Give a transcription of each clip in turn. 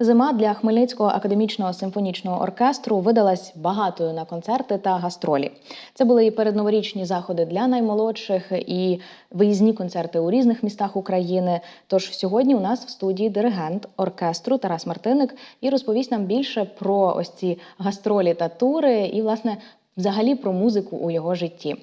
Зима для Хмельницького академічного симфонічного оркестру видалась багатою на концерти та гастролі. Це були і передноворічні заходи для наймолодших, і виїзні концерти у різних містах України. Тож сьогодні у нас в студії диригент оркестру Тарас Мартиник і розповість нам більше про ось ці гастролі та тури, і власне взагалі про музику у його житті.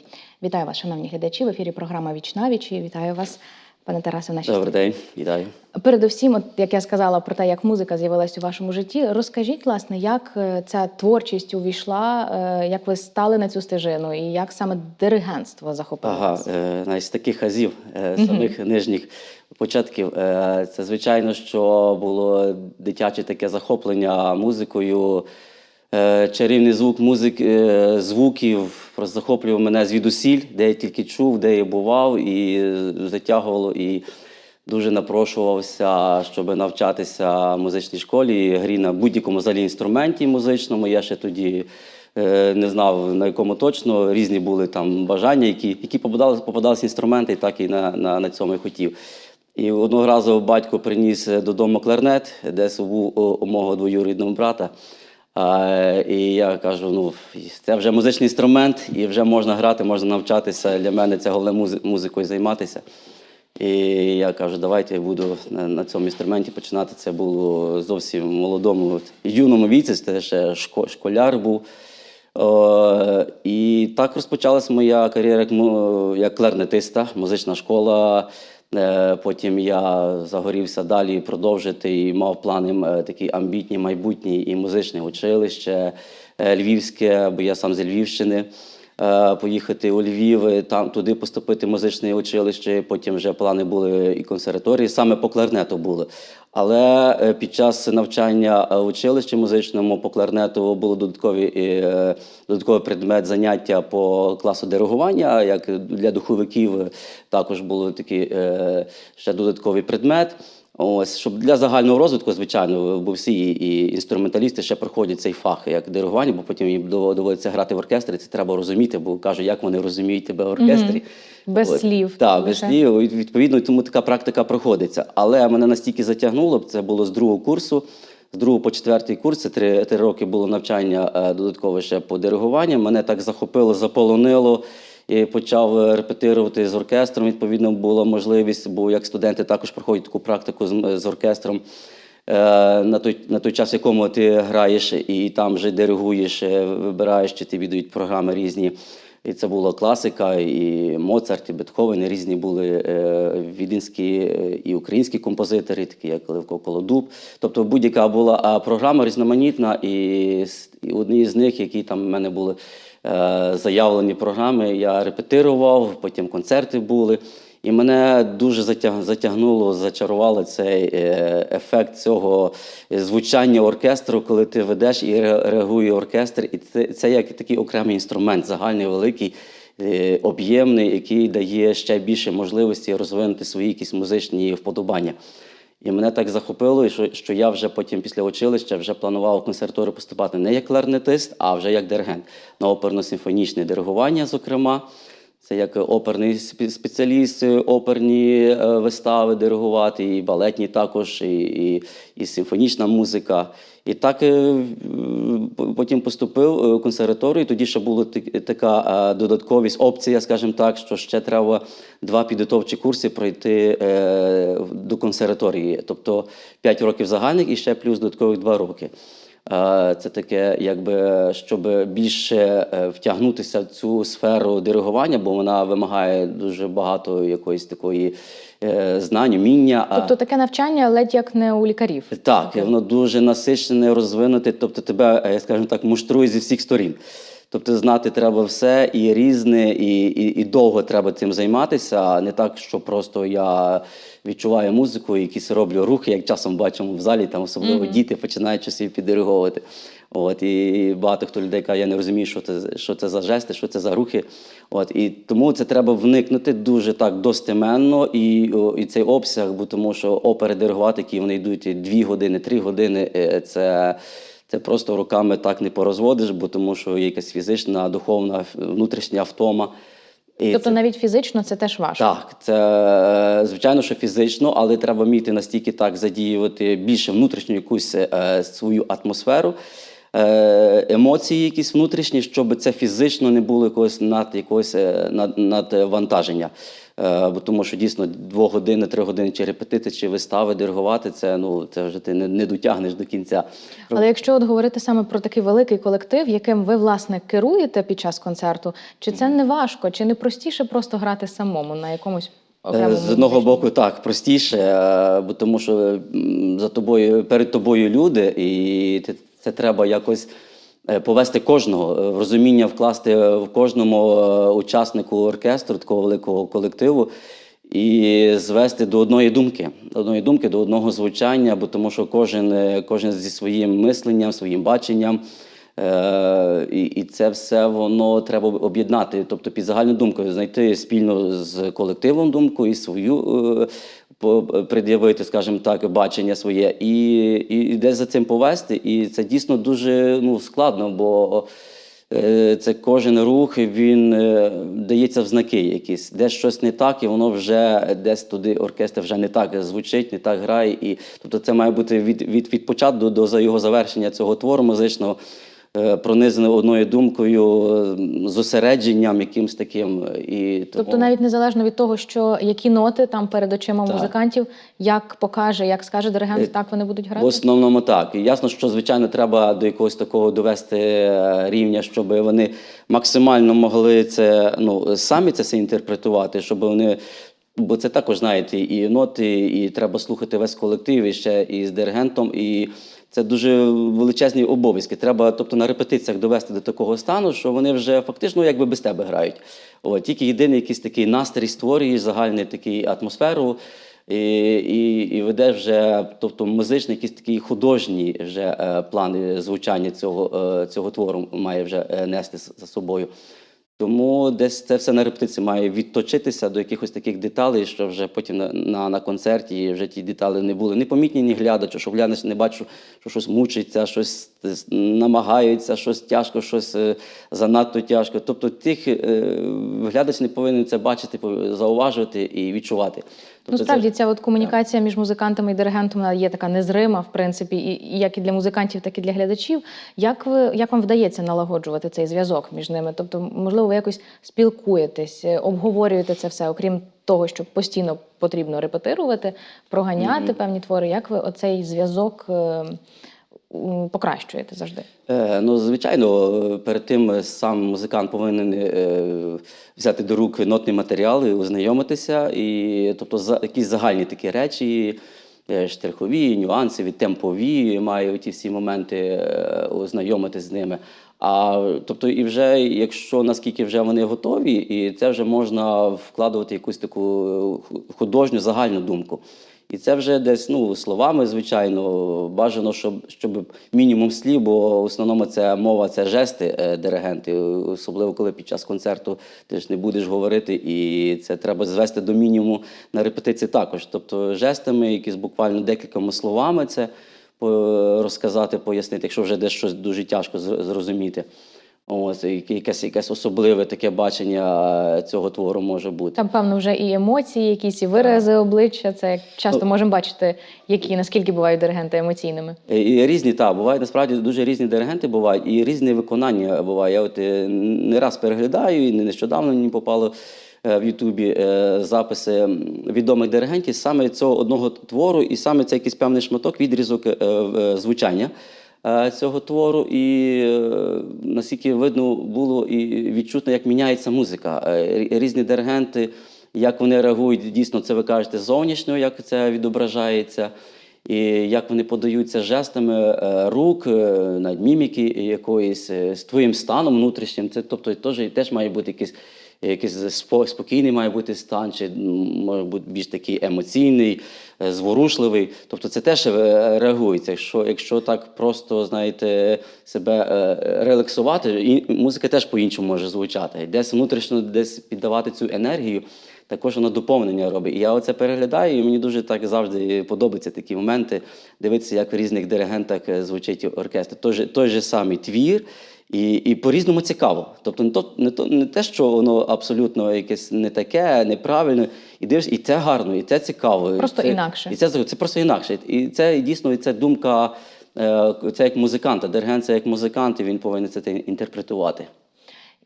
Вітаю вас, шановні глядачі. В ефірі програма Віч на віч. І Вітаю вас, пане Тарасе, в нашій Добрий день, вітаю. Передусім, от як я сказала про те, як музика з'явилась у вашому житті, розкажіть, власне, як е, ця творчість увійшла, е, як ви стали на цю стежину, і як саме диригентство захопило Ага, вас? е, з таких азів, е, самих нижніх початків. Е, це звичайно, що було дитяче таке захоплення музикою. Е, чарівний звук музик, е, звуків просто захоплював мене звідусіль, де я тільки чув, де я бував, і затягувало. І дуже напрошувався, щоб навчатися в музичній школі, грі на будь-якому взагалі інструменті музичному. Я ще тоді е, не знав на якому точно. Різні були там бажання, які, які попадали, попадалися інструменти, і так і на, на, на цьому і хотів. І одного разу батько приніс додому кларнет, десь був у, у мого двоюрідного брата. А, і я кажу: ну, це вже музичний інструмент, і вже можна грати, можна навчатися. Для мене це головне музикою займатися. І я кажу, давайте я буду на, цьому інструменті починати. Це було зовсім молодому, юному віці, це ще шко- школяр був. О, і так розпочалась моя кар'єра як, як кларнетиста, музична школа. Е, Потім я загорівся далі продовжити і мав плани е, такі амбітні, майбутні і музичне училище е, львівське, бо я сам з Львівщини. Поїхати у Львів, там туди поступити музичне училище. Потім вже плани були і консерваторії, саме по кларнету були. Але е, під час навчання е, в училищі музичному по кларнету було додаткові е, додатковий предмет заняття по класу диригування. Як для духовиків також такий е, ще додатковий предмет. Ось щоб для загального розвитку, звичайно, бо всі і інструменталісти ще проходять цей фах як диригування, бо потім їм дов- доводиться грати в оркестрі. Це треба розуміти, бо кажу, як вони розуміють тебе в оркестрі. Без От. слів Так, без слів. Відповідно, тому така практика проходиться. Але мене настільки затягнуло, це було з другого курсу. З другого по четвертий курс, це три, три роки було навчання е, додатково ще по диригуванню. Мене так захопило, заполонило. І почав е, репетирувати з оркестром. Відповідно, була можливість, бо як студенти також проходять таку практику з, з оркестром. Е, на той, на той час, в якому ти граєш і там вже диригуєш, е, вибираєш, чи тобі дають програми різні. І це була класика, і Моцарт, і Бетховен, і різні були віденські і українські композитори, такі як Левко Колодуб. Тобто будь-яка була програма різноманітна, і, і одні з них, які там в мене були заявлені програми, я репетирував, потім концерти були. І мене дуже затягнуло, зачарувало цей е, ефект цього звучання оркестру, коли ти ведеш і реагує оркестр. І це, це як такий окремий інструмент, загальний, великий, е, об'ємний, який дає ще більше можливості розвинути свої якісь музичні вподобання. І мене так захопило, що, я вже потім після училища вже планував консерваторію поступати не як кларнетист, а вже як диригент на оперно-симфонічне диригування, зокрема. Це як оперний спеціаліст, е, оперні е, вистави диригувати, і балетні також, і, і, і симфонічна музика. І так е, потім поступив в консерваторію. Тоді ще була така додатковість, опція, скажімо так, що ще треба два підготовчі курси пройти до консерваторії. Тобто 5 років загальних і ще плюс додаткових 2 роки. Це таке, якби щоб більше е, втягнутися в цю сферу диригування, бо вона вимагає дуже багато якоїсь такої е, знань, уміння. Тобто таке навчання ледь як не у лікарів. так, воно дуже насичене, розвинуте, тобто тебе, е, скажімо так, муштрує зі всіх сторін. Тобто знати треба все і різне, і, і, і довго треба цим займатися, а не так, що просто я відчуваю музику, якісь роблю рухи, як часом бачимо в залі, там особливо діти починають щось собі піддириговувати. От, і багато хто людей каже, я не розумію, що це, що це за жести, що це за рухи. От, і тому це треба вникнути дуже так достеменно і, і цей обсяг, бо тому що опери диригувати, які вони йдуть і дві години, три години, е, це. Це просто руками так не порозводиш, бо тому що є якась фізична, духовна, внутрішня втома. І Тобто це- навіть фізично це теж важко. так, це е, звичайно, що фізично, але треба вміти настільки так задіювати більше внутрішню якусь е, свою атмосферу, емоції якісь внутрішні, щоб це фізично не було якогось над якогось е, над, надвантаження. Е, бо тому що дійсно двох години, три години чи репетити, чи вистави, диригувати, це ну це вже ти не, не дотягнеш до кінця. Але якщо от говорити саме про такий великий колектив, яким ви власне керуєте під час концерту, чи це не важко, чи не простіше просто грати самому на якомусь Е, З одного боку, так, простіше, е, бо тому що за тобою, перед тобою люди, і ти- це треба якось е, повести кожного, е, в розуміння вкласти в кожному е, учаснику оркестру, такого великого колективу, і звести до одної думки, до одної думки, до одного звучання, бо тому що кожен, е, кожен зі своїм мисленням, своїм баченнам. Е, і, і це все воно треба об'єднати, тобто під загальну думку, знайти спільно з колективом думку і свою е, пред'явити, скажімо так, бачення своє, і, і, десь за цим повести. І це дійсно дуже ну, складно, бо е, це кожен рух він е, дається в знаки якісь. Десь щось не так, і воно вже десь туди оркестр вже не так звучить, не так грає. І, тобто це має бути від, від, від початку до, до його завершення цього твору музичного. Е, Пронизане одною думкою, зосередженням якимсь таким. е, І Тобто тому- навіть незалежно від того, що які ноти там перед очима Так. музикантів, як покаже, як скаже диригент, Е, так вони будуть грати? В основному так. І ясно, що звичайно треба до якогось такого довести рівня, щоб вони максимально могли це ну самі це все інтерпретувати, щоб вони. Бо це також знаєте, і ноти, і треба слухати весь колектив, і ще і з диригентом, і це дуже величезні обов'язки. Треба, тобто, на репетиціях довести до такого стану, що вони вже фактично якби без тебе грають. От, тільки єдиний якийсь такий настрій створюєш, загальний такий атмосферу. І, і, і веде вже, тобто музичний, якийсь такий художній вже е, план звучання цього, е, цього твору має вже е, нести за собою. Тому десь це все на репетиції має відточитися до якихось таких деталей, що вже потім на, на, на концерті вже ті деталі не були непомітні ні глядачу, що глядач не бачу, що щось мучиться, щось е, намагається, щось тяжко, щось е, занадто тяжко. Тобто тих е, глядач не повинен це бачити, зауважувати і відчувати. Ну, Тобто це- справді, ця от комунікація між музикантами і диригентом вона є така незрима, в принципі, і і як і для музикантів, так і для глядачів. Як ви як вам вдається налагоджувати цей зв'язок між ними? Тобто, можливо, ви якось спілкуєтесь, е, обговорюєте це все, окрім того, що постійно потрібно репетирувати, проганяти певні твори. Як ви оцей зв'язок е, м, покращуєте завжди? Е, Ну, звичайно, перед тим е, сам музикант повинен е, взяти до рук нотний матеріал і ознайомитися, і тобто за якісь загальні такі речі, е, штрихові, нюанси, темпові, має ті всі моменти е, ознайомитись з ними. А тобто, і вже якщо наскільки вже вони готові, і це вже можна вкладувати якусь таку художню загальну думку. І це вже десь ну, словами, звичайно, бажано, щоб, щоб мінімум слів, бо в основному це мова, це жести е, диригенти, особливо коли під час концерту ти ж не будеш говорити, і це треба звести до мінімуму на репетиції також. Тобто жестами, якісь буквально декількома словами це по- розказати, пояснити, якщо вже десь щось дуже тяжко зрозуміти. Ось, і якесь, якесь особливе таке бачення е, цього твору може бути. Там, певно, вже і емоції, якісь і вирази обличчя. Це як часто Ну, можемо бачити, які наскільки бувають диригенти емоційними. Е, І різні, так, бувають насправді дуже різні диригенти бувають, і різне виконання буває. Я от е, не раз переглядаю, і не нещодавно мені попало в Ютубі записи відомих диригентів саме цього одного твору, і саме це якийсь певний шматок, відрізок звучання цього твору. І е, наскільки видно було і відчутно, як міняється музика. Е, Різні диригенти, як вони реагують, дійсно, це ви кажете зовнішньо, як це відображається. І як вони подаються жестами е, рук, е, навіть міміки якоїсь е, з твоїм станом внутрішнім. Це тобто теж, теж має бути якийсь, якийсь спо- спокійний має бути стан, чи може бути більш такий емоційний, е, зворушливий. Тобто це теж е, реагується. Якщо, якщо так просто знаєте, себе е, релаксувати, і музика теж по-іншому може звучати. Десь внутрішньо десь піддавати цю енергію. Також воно доповнення робить. І я оце переглядаю, і мені дуже так завжди подобаються такі моменти, дивитися, як в різних диригентах е, звучить оркестр. Той же, той же самий твір. І, і по-різному цікаво. Тобто не, то, не, то, не те, що воно абсолютно якесь не таке, неправильне. І дивишся, і це гарно, і це цікаво. і Просто це, інакше. І це, це просто інакше. І це дійсно і це думка, е, це як музиканта. Диригент це як музикант, і він повинен це інтерпретувати.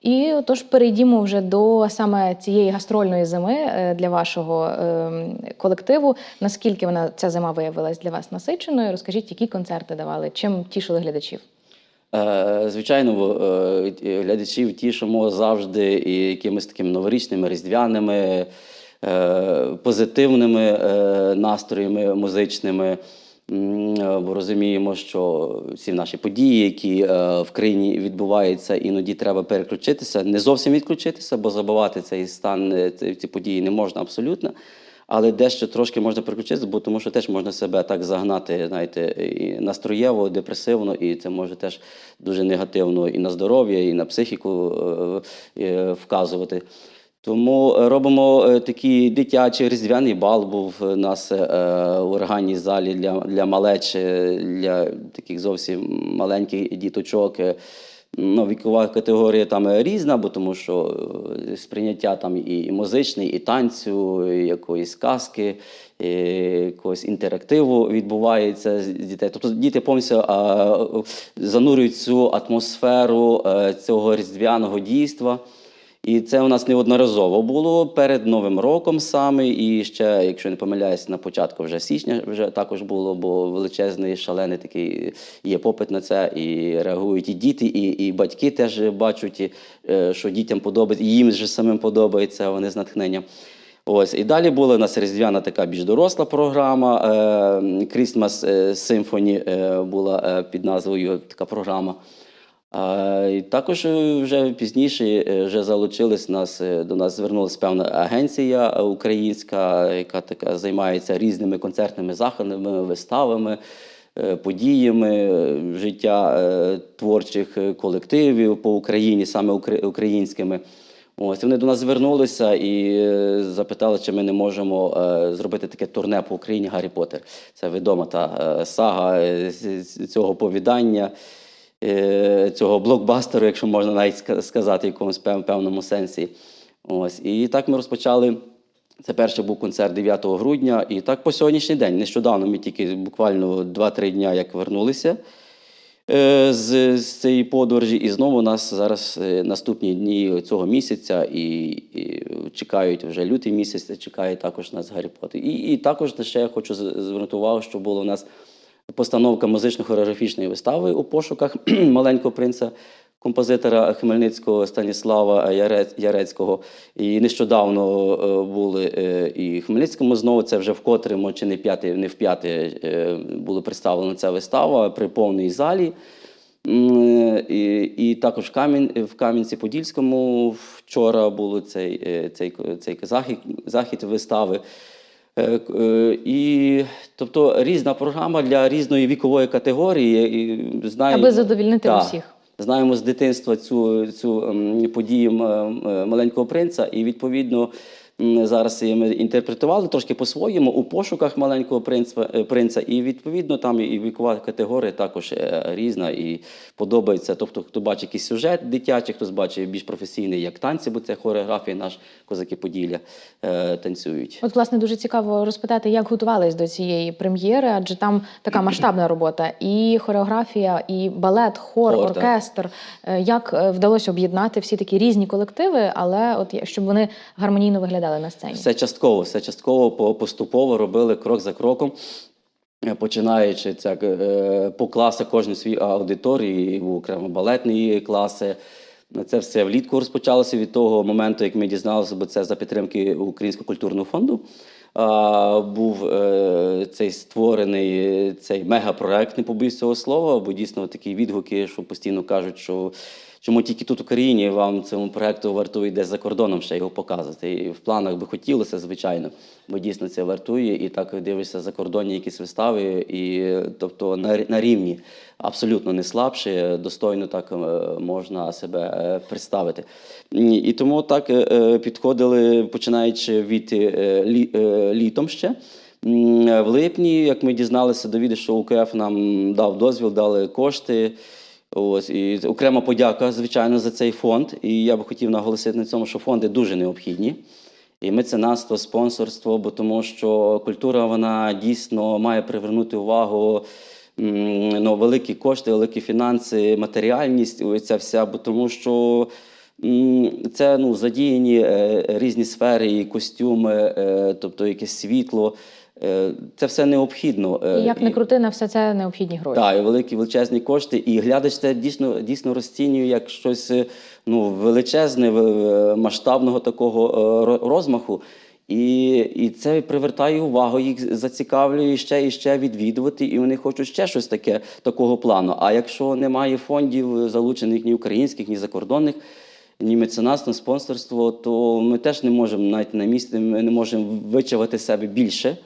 І отож перейдімо вже до саме цієї гастрольної зими е, для вашого ем, колективу. Наскільки вона ця зима виявилась для вас насиченою? Розкажіть, які концерти давали, чим тішили глядачів? Е, Звичайно, е, глядачів тішимо завжди і якимись такими новорічними, різдвяними, позитивними настроями музичними. М, е, Бо розуміємо, що всі наші події, які е, в країні відбуваються, іноді треба переключитися, не зовсім відключитися, бо забувати цей стан, е, ці події не можна абсолютно. Але дещо трошки можна переключитися, бо тому що теж можна себе так загнати, знаєте, і настроєво, депресивно, і це може теж дуже негативно і на здоров'я, і на психіку вказувати. Тому е, робимо е, такий дитячий різдвяний бал був у нас е, в органній залі для, для малеч, е, для таких зовсім маленьких діточок. Е, Ну, вікова категорія там е, різна, бо тому що е, сприйняття там і, музичний, і танцю, і якоїсь казки, і якогось інтерактиву відбувається з дітей. Тобто діти повністю а, занурюють цю атмосферу е, цього різдвяного дійства. І це у нас неодноразово було перед Новим роком саме, і ще, якщо не помиляюсь, на початку вже січня вже також було, бо величезний, шалений такий є попит на це, і реагують і діти, і, і батьки теж бачать, е, що дітям подобається, і їм же самим подобається, вони з натхненням. Ось і далі була у нас різдвяна така більш доросла програма. е, Christmas е, Symphony була під назвою така програма. А, і також е, вже пізніше е, вже залучились нас е, до нас звернулася певна агенція українська, яка така займається різними концертними заходами, виставами, подіями життя творчих колективів по Україні, саме українськими. Ось вони до нас звернулися і запитали, чи ми не можемо зробити таке турне по Україні Гаррі Поттер. Це відома та сага цього повідання цього блокбастеру, якщо можна навіть сказати, в якомусь певному сенсі. Ось. І так ми розпочали. Це перший був концерт 9 грудня, і так по сьогоднішній день. Нещодавно ми тільки буквально 2-3 дня як вернулися е, з, з цієї подорожі, і знову нас зараз е, наступні дні цього місяця, і, і чекають вже лютий місяць, чекає також нас Гаррі Поттер. І, і також ще я хочу звернути увагу, що було у нас постановка музично-хореографічної вистави у пошуках маленького принца. Композитора Хмельницького Станіслава Ярецького. І нещодавно е, були е, і Хмельницькому знову. Це вже вкотре, чи не п'яте, не в п'яте е, була представлена ця вистава при повній залі. І, також Кам'ян, в Кам'янці-Подільському вчора був цей, цей, цей захід, захід вистави. Е, е, І, тобто різна програма для різної вікової категорії. І знаємо, Аби задовільнити та, усіх. Знаємо з дитинства цю, цю подію маленького принца, і відповідно зараз інтерпретували трошки по-своєму у пошуках маленького принца, е, принца. І відповідно там і вікова категорія також е, різна і подобається. Тобто, хто бачить якийсь сюжет дитячий, хтось бачить більш професійний, як танці, бо це хореографія, наш козаки Поділля е, танцюють. От, власне, дуже цікаво розпитати, як готувались до цієї прем'єри, адже там така масштабна робота, і хореографія, і балет, хор, Хор, оркестр. Е, Як вдалося об'єднати всі такі різні колективи, але от щоб вони гармонійно виглядали на сцені? Все частково, все частково поступово робили крок за кроком. е, Починаючи так, е, по класах кожен свій аудиторії, окремо балетні класи. Це все влітку розпочалося від того моменту, як ми дізналися, бо це за підтримки Українського культурного фонду. Був е, цей створений цей мегапроект, не побоюсь цього слова, бо дійсно такі відгуки, що постійно кажуть, що Чому тільки тут в Україні вам цьому проекту вартує десь за кордоном ще його показувати. І в планах би хотілося, звичайно, бо дійсно це вартує. І так дивишся закордонні якісь вистави, і тобто на, на рівні абсолютно не слабше, достойно так е, можна себе е, представити. І тому так е, підходили, починаючи від лі, літом ще. В липні, як ми дізналися, довіди, що УКФ нам дав дозвіл, дали кошти. Ось і окрема подяка, звичайно, за цей фонд. І я би хотів наголосити на цьому, що фонди дуже необхідні. І меценатство, спонсорство, бо тому що культура вона дійсно має привернути увагу. Ну, великі кошти, великі фінанси, матеріальність, ця вся, бо тому що це ну, задіяні е, різні сфери, і костюми, е, тобто якесь світло. Е, Це все необхідно. Е, І як не крути, на все це необхідні гроші. так, і великі величезні кошти. І глядач це дійсно, дійсно розцінює як щось е, ну, величезне, масштабного такого розмаху. І, і це привертає увагу, їх зацікавлює ще і ще відвідувати, і вони хочуть ще щось таке такого плану. А якщо немає фондів, залучених ні українських, ні закордонних, ні меценатство, спонсорство, то ми теж не можемо навіть на місці ми не можемо вичавити себе більше.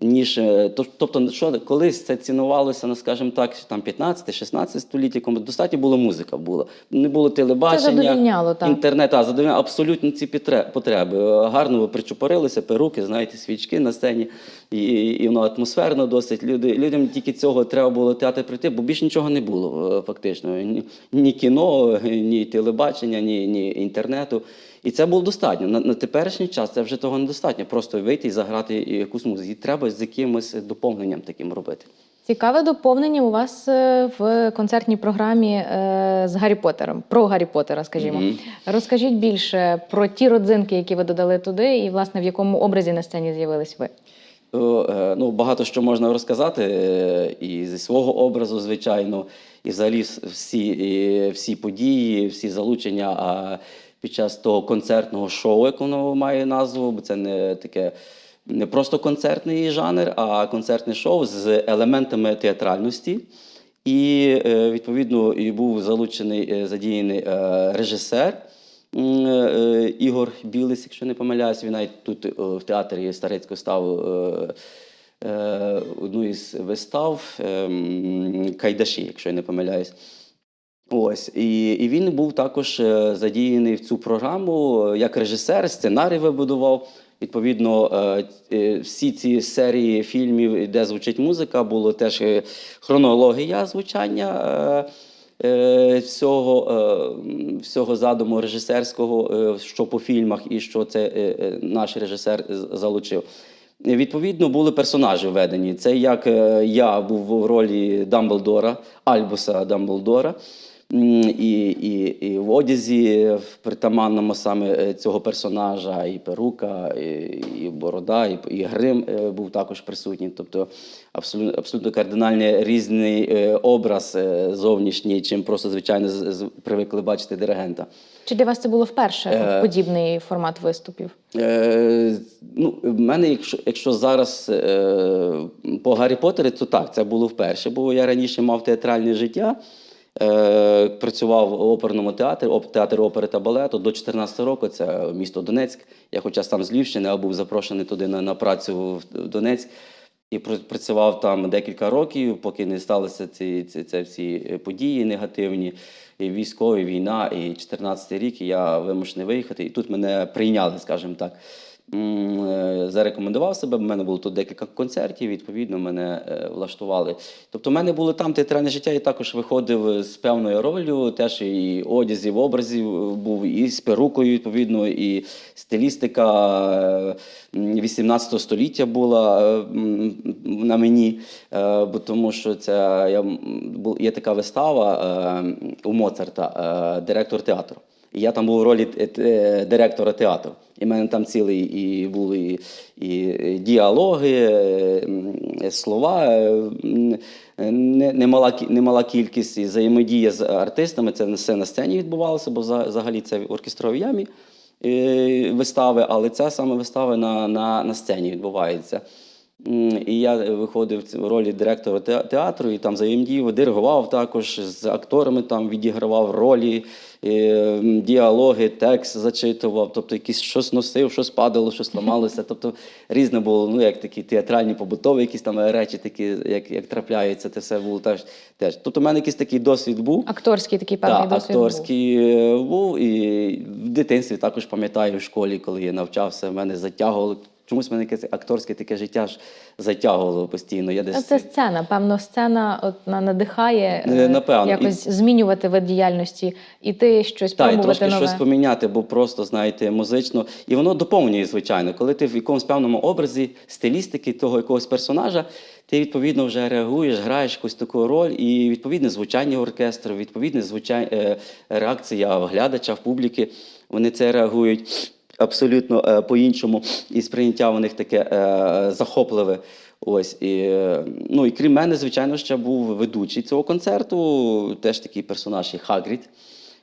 Ніж е, тобто, що колись це цінувалося, ну скажімо так, там 15-16 століття, коли достатньо було музика, було не було телебачення, так. інтернет, а задовільняло абсолютно ці потреби. Е, Гарно ви причупорилися, перуки, знаєте, свічки на сцені, і, і воно атмосферно досить. Люди, людям тільки цього треба було театр прийти, бо більше нічого не було е, фактично. Ні, ні кіно, ні телебачення, ні, ні інтернету. І це було достатньо. На, на теперішній час це вже того недостатньо. Просто вийти і заграти якусь музику. І треба з якимось доповненням таким робити. Цікаве доповнення у вас е, в концертній програмі е, з Гаррі Поттером, про Гаррі Поттера, скажімо. Мгм. Розкажіть більше про ті родзинки, які ви додали туди, і власне в якому образі на сцені з'явились ви. Е, Ну, багато що можна розказати і зі свого образу, звичайно, і взагалі всі, і всі події, всі залучення під час того концертного шоу, як воно має назву, бо це не таке не просто концертний жанр, а концертне шоу з елементами театральності. І е, відповідно і був залучений е, задіяний е, режисер. Ігор Білис, якщо не помиляюсь, він навіть тут в театрі Старецького ставив е, одну із вистав ем, Кайдаші, якщо я не помиляюсь. Ось, і, і він був також е, задіяний в цю програму е, як режисер, сценарій вибудував. Відповідно, е, всі ці серії фільмів, де звучить музика, було теж хронологія звучання всього, всього задуму режисерського, що по фільмах, і що це наш режисер залучив. Відповідно, були персонажі введені. Це як я був в ролі Дамблдора, Альбуса Дамблдора. І, і, і в одязі в притаманному саме е, цього персонажа, і перука, і, і борода, і, і грим е, був також присутній. Тобто абсолютно, абсолютно кардинально різний е, образ зовнішній, чим просто звичайно привикли бачити диригента. Чи для вас це було вперше Е, подібний формат виступів? Е, ну, в мене, якщо, якщо зараз е, по Гаррі Поттері, то так, це було вперше, бо я раніше мав театральне життя. Е, працював в оперному театрі, театр опери та балету до 14 року. Це місто Донецьк. Я, хоча сам з Львівщини, а був запрошений туди на, на працю в Донецьк. І працював там декілька років, поки не сталися ці, ці, ці всі події негативні, і військові, війна, і 14 рік, і я вимушений виїхати. І тут мене прийняли, скажімо так. Е, Зарекомендував себе, в мене було тут декілька концертів, відповідно, мене е, влаштували. Тобто, в мене буле там театральне життя, і також виходив з певною ролью, теж і одязі в образі був, і з перукою, відповідно, і стилістика е, 18 століття була е, на мені, е, бо тому що це я, є така вистава е, у Моцарта, е, директор театру. Я там був в ролі е, е, директора театру. І в мене там цілий і були і, і діалоги, е, слова, е, не- немала, немала кількість і взаємодія з артистами. Це все на сцені відбувалося, бо взагалі це в оркестровій ямі е, вистави, але це саме вистави на, на, на сцені відбувається. І я виходив в ролі директора театру і там взаємодіяв, диригував також з акторами, там відігравав ролі, е, діалоги, текст зачитував, тобто якісь щось носив, щось падало, щось ламалося. Тобто різне було, ну як такі театральні, побутові якісь там речі, такі, як, як трапляються, це все було теж. теж. Тобто, в мене якийсь такий досвід був. Акторський такий певний Так, досвід. був. акторський е, був. І в дитинстві також пам'ятаю в школі, коли я навчався, мене затягувало. Чомусь мене якесь акторське таке життя ж затягувало постійно. Я десь Це сцена. Певно, сцена от, надихає Е, е, напевно. якось змінювати вид діяльності, іти щось та, і пробувати трошки нове. щось поміняти, бо просто, знаєте, музично. І воно доповнює, звичайно. Коли ти в якомусь певному образі стилістики того якогось персонажа, ти відповідно вже реагуєш, граєш якусь таку роль, і відповідне звучання оркестру, відповідне звучання, е, реакція глядача в публіки. Вони це реагують абсолютно е, по-іншому, і сприйняття у них таке е, захопливе. Ось і ну і крім мене, звичайно, ще був ведучий цього концерту, теж такий персонаж, і Хагрід.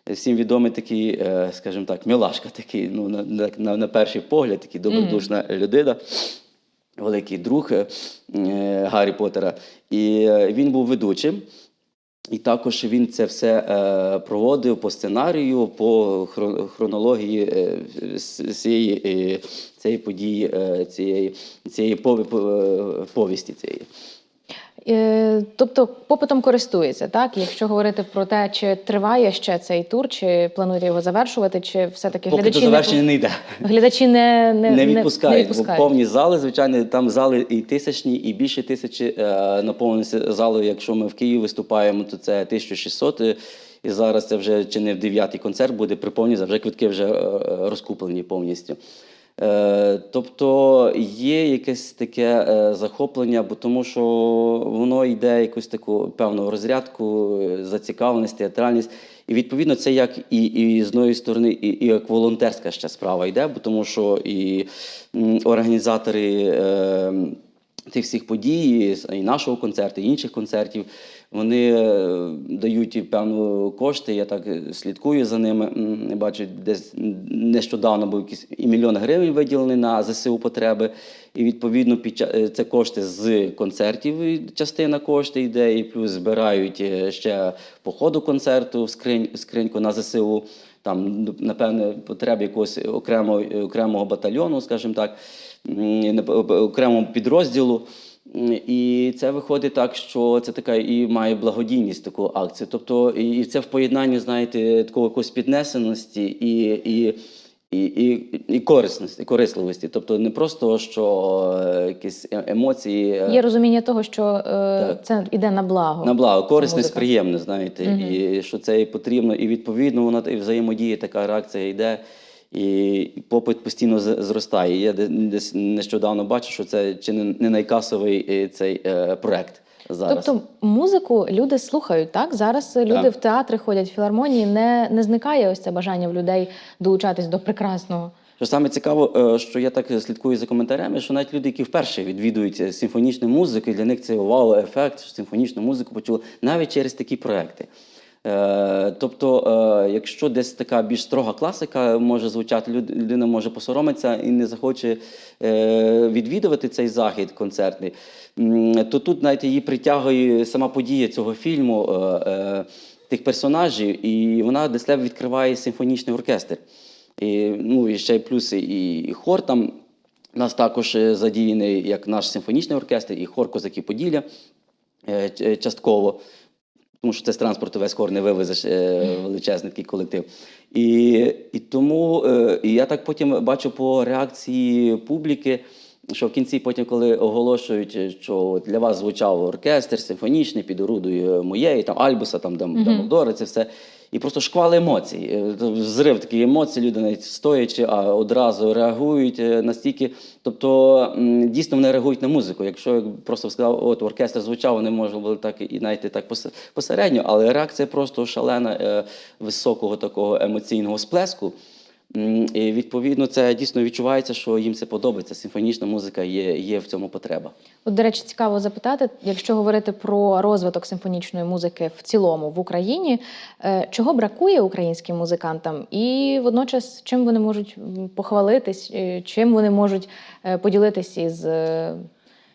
Всім відомий такий, е, скажімо так, мілашка, такий, ну, на, на, на, перший погляд, такий добродушна людина, великий друг Гаррі Поттера. І він був ведучим. І також він це все е, проводив по сценарію, по хронології е, цієї, е, цієї події, е, цієї, цієї пові, по- повісті. Цієї. Е, Тобто попитом користується, так? Якщо говорити про те, чи триває ще цей тур, чи плануєте його завершувати, чи все-таки Поки до завершення не, не йде. глядачі не, не, не не- відпускають, не бо повні зали, звичайно, там зали і тисячні, і більше тисячі е, наповнюються зали. Якщо ми в Києві виступаємо, то це 1600. е, І зараз це вже чи не в дев'ятий концерт буде при повній, вже квитки вже е, розкуплені повністю. Е, Тобто є якесь таке е, захоплення, бо тому що воно йде якусь таку певну розрядку, зацікавленість, театральність. І відповідно це як і, і з одної сторони, і, і як волонтерська ще справа йде, бо тому що і організатори. Е, Тих всіх подій, і нашого концерту, і інших концертів, вони е, дають і певну кошти. Я так е, слідкую за ними. Бачу, десь нещодавно був якийсь і мільйон гривень виділений на ЗСУ потреби. І відповідно під е, це кошти з концертів. Частина коштів йде, і плюс збирають ще по ходу концерту в скринь, скриньку на ЗСУ. Там, напевне, потреб якогось окремого, окремого батальйону, скажімо так, окремого підрозділу. І це виходить так, що це така і має благодійність таку акцію. Тобто, і це в поєднанні, знаєте, такої якоїсь піднесеності і, і, і, і, і корисності, корисливості. Тобто не просто що е, якісь е- емоції. е, Є розуміння того, що е, це йде на благо. на благо, корисне, музика. приємне, знаєте, Мгм. і що це і потрібно, і відповідно вона і взаємодія, така реакція йде, і попит постійно зростає. Я десь нещодавно бачу, що це чи не найкасовий е, цей е, проект зараз. Тобто музику люди слухають, так? Зараз люди Так. в театри ходять, в філармонії, не, не зникає ось це бажання в людей долучатись до прекрасного. Що саме цікаво, е, що я так слідкую за коментарями, що навіть люди, які вперше відвідують симфонічну музику, і для них це вау-ефект, що симфонічну музику почули навіть через такі проекти. Е, Тобто, е, якщо десь така більш строга класика може звучати, людина може посоромитися і не захоче е, відвідувати цей захід концертний, то тут навіть її притягує сама подія цього фільму, тих персонажів, і вона десь відкриває симфонічний оркестр. І, ну, і ще й плюс і, хор там у нас також задіяний як наш симфонічний оркестр, і хор Козаки Поділля частково. Тому що це з транспорту весь хор не вивезеш е, величезний такий колектив. І, і тому е, і я так потім бачу по реакції публіки, що в кінці, потім, коли оголошують, що для вас звучав оркестр симфонічний під орудою моєї, там Альбуса, там Дамодори, mm -hmm. це все. І просто шквал емоцій. Взрив то Зрив таких емоцій, люди навіть стоячи, а одразу реагують е, настільки. Тобто дійсно вони реагують на музику. Якщо просто сказав, от оркестр звучав, вони можна було так і знаєте, так посередньо, але реакція просто шалена е, високого такого емоційного сплеску. І відповідно це дійсно відчувається, що їм це подобається. Симфонічна музика є, є в цьому потреба. От, до речі, цікаво запитати, якщо говорити про розвиток симфонічної музики в цілому в Україні, е, чого бракує українським музикантам, і водночас чим вони можуть похвалитись, е, чим вони можуть е, поділитись із,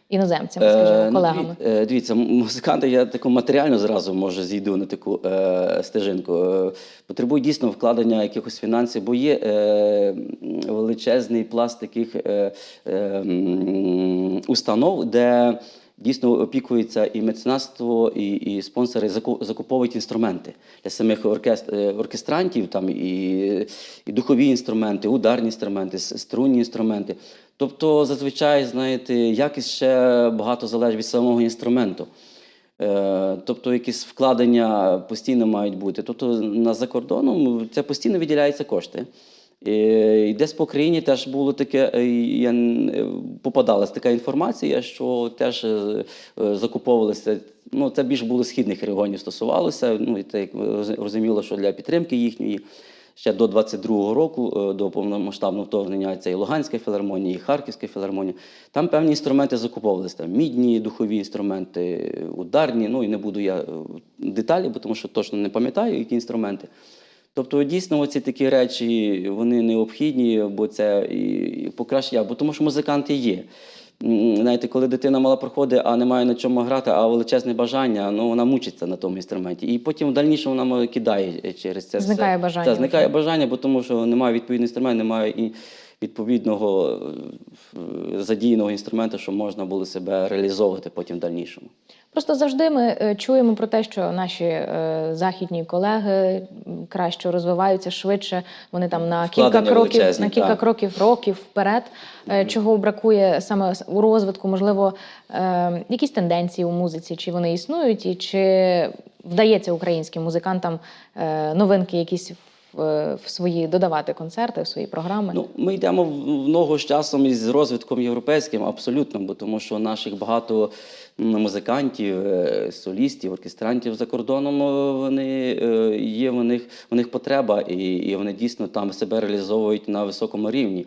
іноземцями, Е, скажімо, ну, колегами? е, Дивіться, музиканти, я таку матеріально зразу може зійду на таку е, стежинку. Е, потребують дійсно вкладення якихось фінансів, бо є е, величезний пласт таких е, е, установ, де дійсно опікується і меценатство, і, і спонсори закуповують інструменти для самих оркест, е, оркестрантів, там і, і духові інструменти, ударні інструменти, струнні інструменти. Тобто, зазвичай, знаєте, якість ще багато залежить від самого інструменту. Е, Тобто якісь вкладення постійно мають бути. Тобто на за кордоном це постійно виділяються кошти. І десь по країні теж було таке, е, я е, попадалась така інформація, що теж е, закуповувалися. Ну, це більш було східних регіонів стосувалося. Ну і роз- розуміло, що для підтримки їхньої. Ще до 22-го року, до повномасштабного вторгнення, це і Луганська філармонія, і Харківська філармонія. Там певні інструменти закуповувалися. Там мідні, духові інструменти, ударні. Ну і не буду я деталі, бо тому що точно не пам'ятаю, які інструменти. Тобто, дійсно, оці такі речі вони необхідні, бо це і покращення, бо тому що музиканти є. Знаєте, коли дитина мала проходить, а не має на чому грати, а величезне бажання, ну вона мучиться на тому інструменті. І потім в дальнішому вона кидає через це. все. Зникає бажання Так, зникає бажання, бо тому що немає відповідного інструменту, немає і відповідного е, задійного інструменту, щоб можна було себе реалізовувати потім в дальнішому. Просто завжди ми е, чуємо про те, що наші е, західні колеги краще розвиваються швидше. Вони там на кілька кроків на кілька так. кроків років вперед. Чого бракує саме у розвитку? Можливо, якісь тенденції у музиці, чи вони існують, і чи вдається українським музикантам новинки якісь в, свої додавати концерти, в свої програми? Ну, ми йдемо в ногу з часом із розвитком європейським, абсолютно, бо тому що наших багато музикантів, е, солістів, оркестрантів за кордоном е, вони е, є, в них, в них потреба, і, і вони дійсно там себе реалізовують на високому рівні.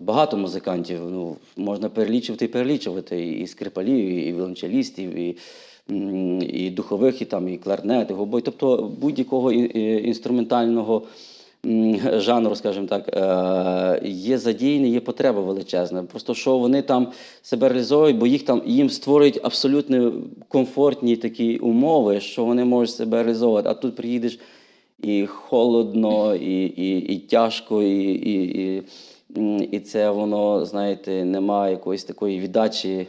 Багато музикантів, ну, можна перелічувати і перелічувати, і скрипалів, і віолончелістів, і, і духових, і, там, і кларнет, і гобой. Тобто будь-якого інструментального жанру, скажімо так, е, є задіяні, є потреба величезна. Просто що вони там себе реалізовують, бо їх там їм створюють абсолютно комфортні такі умови, що вони можуть себе реалізовувати. А тут приїдеш і холодно, і, і, і тяжко, і, і, і, і це воно, знаєте, немає якоїсь такої віддачі.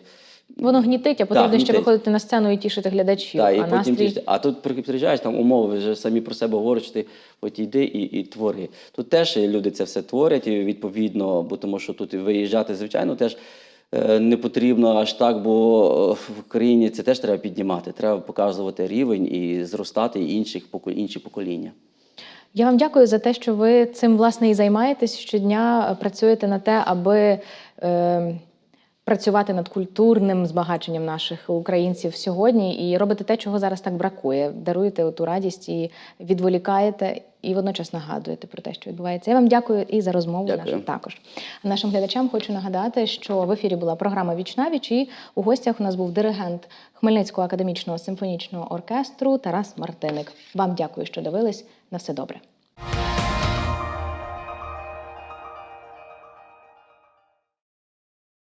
Воно гнітить, а потрібно ще гнітить. виходити на сцену і тішити глядачів. Так, і а потім настрій а тут при- приїжджаєш, там умови вже самі про себе говорять, що ти от йди і, і твори. Тут теж люди це все творять, і відповідно, бо тому що тут виїжджати, звичайно, теж е, не потрібно аж так, бо е, в Україні це теж треба піднімати. Треба показувати рівень і зростати інших інші покоління. Я вам дякую за те, що ви цим власне і займаєтесь щодня, е, працюєте на те, аби е, працювати над культурним збагаченням наших українців сьогодні і робите те, чого зараз так бракує. Даруєте ту радість і відволікаєте, і водночас нагадуєте про те, що відбувається. Я вам дякую і за розмову Дякую. нашу також. Нашим глядачам хочу нагадати, що в ефірі була програма Віч на віч, і у гостях у нас був диригент Хмельницького академічного симфонічного оркестру Тарас Мартиник. Вам дякую, що дивились. На все добре.